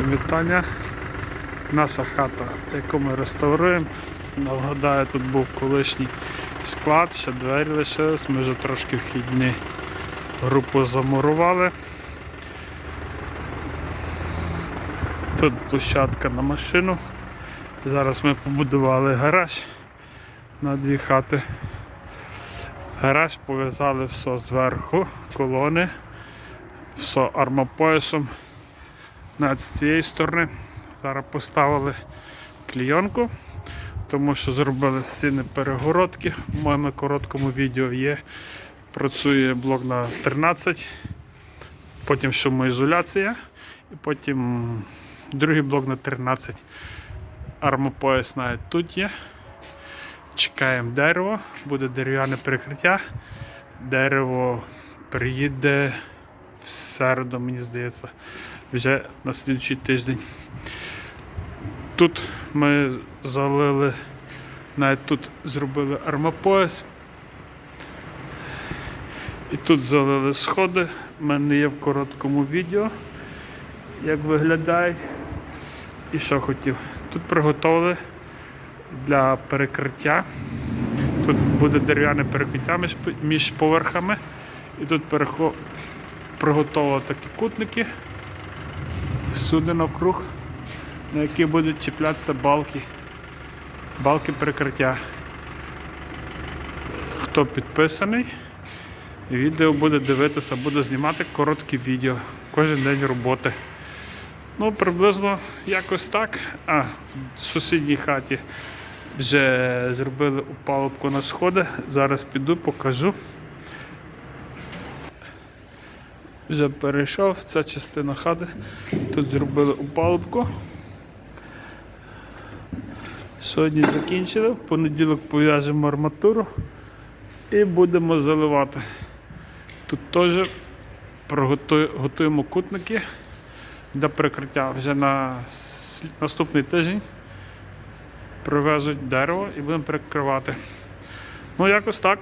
Всім вітання. Наша хата, яку ми реставруємо. Нагадаю, тут був колишній склад, ще двері лишились, ми вже трошки вхідні групу замурували. Тут площадка на машину. Зараз ми побудували гараж на дві хати. Гараж пов'язали все зверху, колони, все армопоясом. З цієї сторони. Зараз поставили клійонку, тому що зробили стіни перегородки. В моєму короткому відео є. Працює блок на 13, потім шумоізоляція, і потім другий блок на 13. Армопояс навіть тут є. Чекаємо дерево, буде дерев'яне перекриття. Дерево приїде в середу, мені здається, вже на слідчий тиждень. Тут ми залили, навіть тут зробили армопояс. І тут залили сходи. У мене є в короткому відео, як виглядають. І що хотів. Тут приготували для перекриття. Тут буде дерев'яне перекриття між поверхами. І тут перехо... приготували такі кутники всюди навкруг, на які будуть чіплятися балки. Балки перекриття. Хто підписаний, відео буде дивитися, буду знімати короткі відео. Кожен день роботи. Ну, приблизно якось так. А, в сусідній хаті вже зробили упалубку на сходи. Зараз піду, покажу. Вже перейшов, ця частина хати. Тут зробили упалубку. Сьогодні закінчили, в понеділок пов'яжемо арматуру і будемо заливати. Тут теж готуємо кутники для прикриття. Вже на наступний тиждень привезуть дерево і будемо перекривати. Ну, якось так.